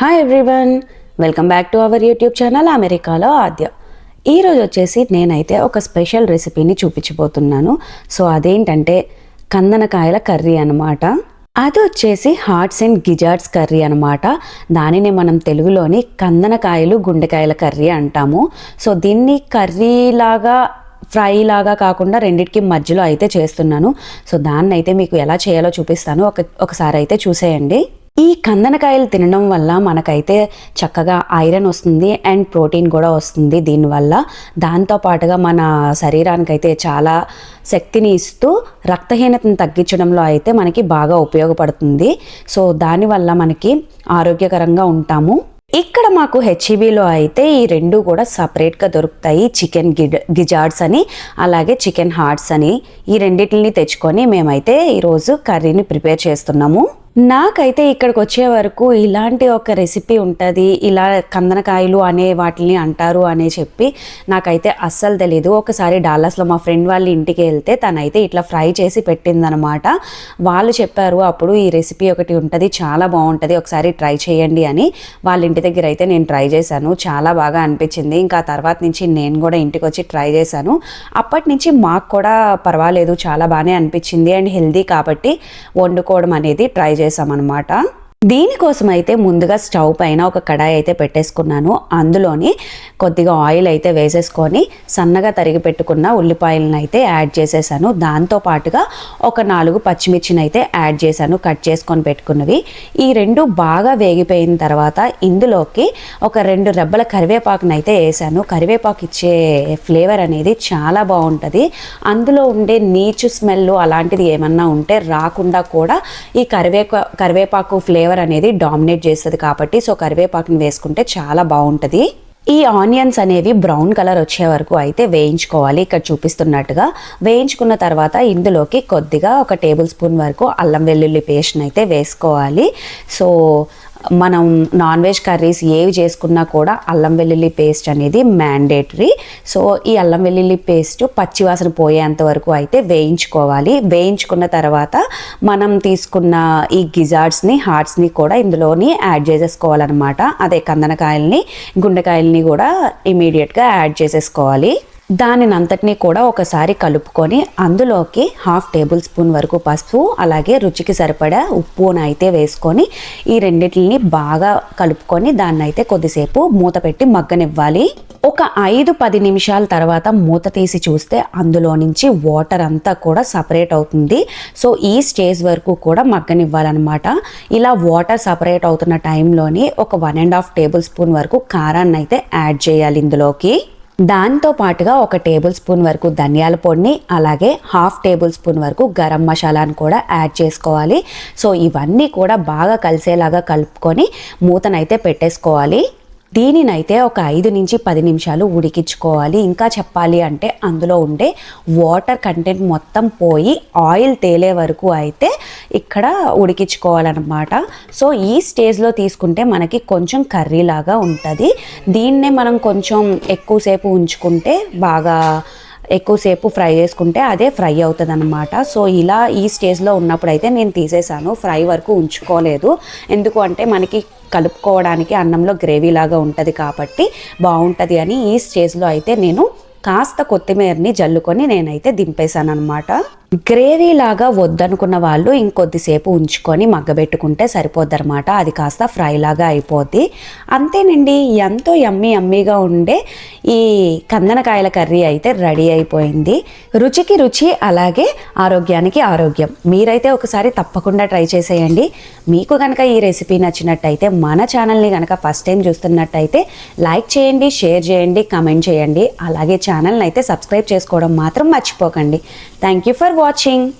Hi everyone welcome back to our YouTube channel అమెరికాలో ఆద్య ఈరోజు వచ్చేసి నేనైతే ఒక స్పెషల్ రెసిపీని చూపించబోతున్నాను. సో అదేంటంటే కందనకాయల కర్రీ అనమాట అది వచ్చేసి హార్ట్స్ అండ్ గిజార్డ్స్ కర్రీ అనమాట దానిని మనం తెలుగులోని కందనకాయలు గుండెకాయల కర్రీ అంటాము. సో దీన్ని కర్రీ లాగా ఫ్రై లాగా కాకుండా రెండిటికి మధ్యలో అయితే చేస్తున్నాను. సో దాన్ని అయితే మీకు ఎలా చేయాలో చూపిస్తాను. ఒక ఒకసారి అయితే చూసేయండి. ఈ కందనకాయలు తినడం వల్ల మనకైతే చక్కగా ఐరన్ వస్తుంది అండ్ ప్రోటీన్ కూడా వస్తుంది దీనివల్ల. దాంతో పాటుగా మన శరీరానికైతే చాలా శక్తిని ఇస్తూ రక్తహీనతను తగ్గించడంలో అయితే మనకి బాగా ఉపయోగపడుతుంది. సో దానివల్ల మనకి ఆరోగ్యకరంగా ఉంటాము. ఇక్కడ మాకు హెచ్ఈబీలో అయితే ఈ రెండు కూడా సపరేట్గా దొరుకుతాయి. చికెన్ గిడ్ గిజార్డ్స్ అని అలాగే చికెన్ హార్ట్స్ అని ఈ రెండింటిని తెచ్చుకొని మేమైతే ఈరోజు కర్రీని ప్రిపేర్ చేస్తున్నాము. నాకైతే ఇక్కడికి వచ్చే వరకు ఇలాంటి ఒక రెసిపీ ఉంటుంది ఇలా కందనకాయలు అనే వాటిని అంటారు అని చెప్పి నాకైతే అస్సలు తెలీదు. ఒకసారి డాలస్లో మా ఫ్రెండ్ వాళ్ళ ఇంటికి వెళ్తే తనైతే ఇట్లా ఫ్రై చేసి పెట్టిందనమాట. వాళ్ళు చెప్పారు అప్పుడు ఈ రెసిపీ ఒకటి ఉంటుంది చాలా బాగుంటుంది ఒకసారి ట్రై చేయండి అని. వాళ్ళ ఇంటి దగ్గర అయితే నేను ట్రై చేశాను చాలా బాగా అనిపించింది. ఇంకా తర్వాత నుంచి నేను కూడా ఇంటికి వచ్చి ట్రై చేశాను. అప్పటి నుంచి మాకు కూడా పర్వాలేదు చాలా బాగానే అనిపించింది. అండ్ హెల్దీ కాబట్టి వండుకోవడం అనేది ట్రై చేసామన్నమాట దీనికోసం అయితే ముందుగా స్టవ్ పైన ఒక కడాయి అయితే పెట్టేసుకున్నాను. అందులోని కొద్దిగా ఆయిల్ అయితే వేసేసుకొని సన్నగా తరిగి పెట్టుకున్న ఉల్లిపాయలను అయితే యాడ్ చేసేసాను. దాంతో పాటుగా ఒక నాలుగు పచ్చిమిర్చిని అయితే యాడ్ చేశాను కట్ చేసుకొని పెట్టుకున్నవి. ఈ రెండు బాగా వేగిపోయిన తర్వాత ఇందులోకి ఒక రెండు రెబ్బల కరివేపాకును అయితే వేసాను. కరివేపాకు ఇచ్చే ఫ్లేవర్ అనేది చాలా బాగుంటుంది. అందులో ఉండే నీచు స్మెల్ అలాంటిది ఏమన్నా ఉంటే రాకుండా కూడా ఈ కరివేపా కరివేపాకు ఫ్లేవర్ అనేది డామినేట్ చేస్తుంది కాబట్టి సో కరివేపాకుని వేసుకుంటే చాలా బాగుంటుంది. ఈ ఆనియన్స్ అనేవి బ్రౌన్ కలర్ వచ్చే వరకు అయితే వేయించుకోవాలి. ఇక్కడ చూపిస్తున్నట్టుగా వేయించుకున్న తర్వాత ఇందులోకి కొద్దిగా ఒక టేబుల్ స్పూన్ వరకు అల్లం వెల్లుల్లి పేస్ట్ని అయితే వేసుకోవాలి. సో మనం నాన్ వెజ్ కర్రీస్ ఏవి చేసుకున్నా కూడా అల్లం వెల్లుల్లి పేస్ట్ అనేది మ్యాండేటరీ సో ఈ అల్లం వెల్లుల్లి పేస్ట్ పచ్చివాసన పోయేంత వరకు అయితే వేయించుకోవాలి. వేయించుకున్న తర్వాత మనం తీసుకున్న ఈ గిజార్డ్స్ని హార్ట్స్ని కూడా ఇందులోని యాడ్ చేసేసుకోవాలన్నమాట. అదే కందనకాయల్ని గుండెకాయల్ని కూడా ఇమీడియట్గా యాడ్ చేసేసుకోవాలి. దానిని అంతటినీ కూడా ఒకసారి కలుపుకొని అందులోకి హాఫ్ టేబుల్ స్పూన్ వరకు పసుపు అలాగే రుచికి సరిపడా ఉప్పును అయితే వేసుకొని ఈ రెండింటిని బాగా కలుపుకొని దాన్ని అయితే కొద్దిసేపు మూత పెట్టి మగ్గనివ్వాలి. ఒక ఐదు పది నిమిషాల తర్వాత మూత తీసి చూస్తే అందులో నుంచి వాటర్ అంతా కూడా సపరేట్ అవుతుంది. సో ఈ స్టేజ్ వరకు కూడా మగ్గనివ్వాలన్నమాట. ఇలా వాటర్ సపరేట్ అవుతున్న టైంలోని ఒక one and half tablespoon వరకు కారాన్ని అయితే యాడ్ చేయాలి ఇందులోకి. దాంతో పాటుగా ఒక టేబుల్ స్పూన్ వరకు ధనియాల పొడిని అలాగే హాఫ్ టేబుల్ స్పూన్ వరకు గరం మసాలాను కూడా యాడ్ చేసుకోవాలి. సో ఇవన్నీ కూడా బాగా కలిసేలాగా కలుపుకొని మూతనైతే పెట్టేసుకోవాలి. దీనినైతే ఒక ఐదు నుంచి పది నిమిషాలు ఉడికించుకోవాలి ఇంకా చెప్పాలి అంటే అందులో ఉండే వాటర్ కంటెంట్ మొత్తం పోయి ఆయిల్ తేలే వరకు అయితే ఇక్కడ ఉడికించుకోవాలన్నమాట. సో ఈ స్టేజ్లో తీసుకుంటే మనకి కొంచెం కర్రీ లాగా ఉంటుంది. దీన్నే మనం కొంచెం ఎక్కువసేపు ఉంచుకుంటే బాగా ఎక్కువసేపు ఫ్రై చేసుకుంటే అదే ఫ్రై అవుతుంది అనమాట సో ఇలా ఈ స్టేజ్లో ఉన్నప్పుడు అయితే నేను తీసేసాను. ఫ్రై వరకు ఉంచుకోలేదు. ఎందుకు అంటే మనకి కలుపుకోవడానికి అన్నంలో గ్రేవీ లాగా ఉంటుంది కాబట్టి బాగుంటుంది అని ఈ స్టేజ్లో అయితే నేను కాస్త కొత్తిమీరని జల్లుకొని నేనైతే దింపేశాను అనమాట గ్రేవీ లాగా వద్దనుకున్న వాళ్ళు ఇంకొద్దిసేపు ఉంచుకొని మగ్గబెట్టుకుంటే సరిపోద్దనమాట అది కాస్త ఫ్రై లాగా అయిపోద్ది. అంతేనండి ఎంతో యమ్మీ యమ్మీగా ఉండే ఈ కందనకాయల కర్రీ అయితే రెడీ అయిపోయింది. రుచికి రుచి అలాగే ఆరోగ్యానికి ఆరోగ్యం. మీరైతే ఒకసారి తప్పకుండా ట్రై చేసేయండి. మీకు కనుక ఈ రెసిపీ నచ్చినట్టయితే మన ఛానల్ని కనుక ఫస్ట్ టైం చూస్తున్నట్టయితే లైక్ చేయండి షేర్ చేయండి కమెంట్ చేయండి. అలాగే ఛానల్ని అయితే సబ్స్క్రైబ్ చేసుకోవడం మాత్రం మర్చిపోకండి. Thank you for watching.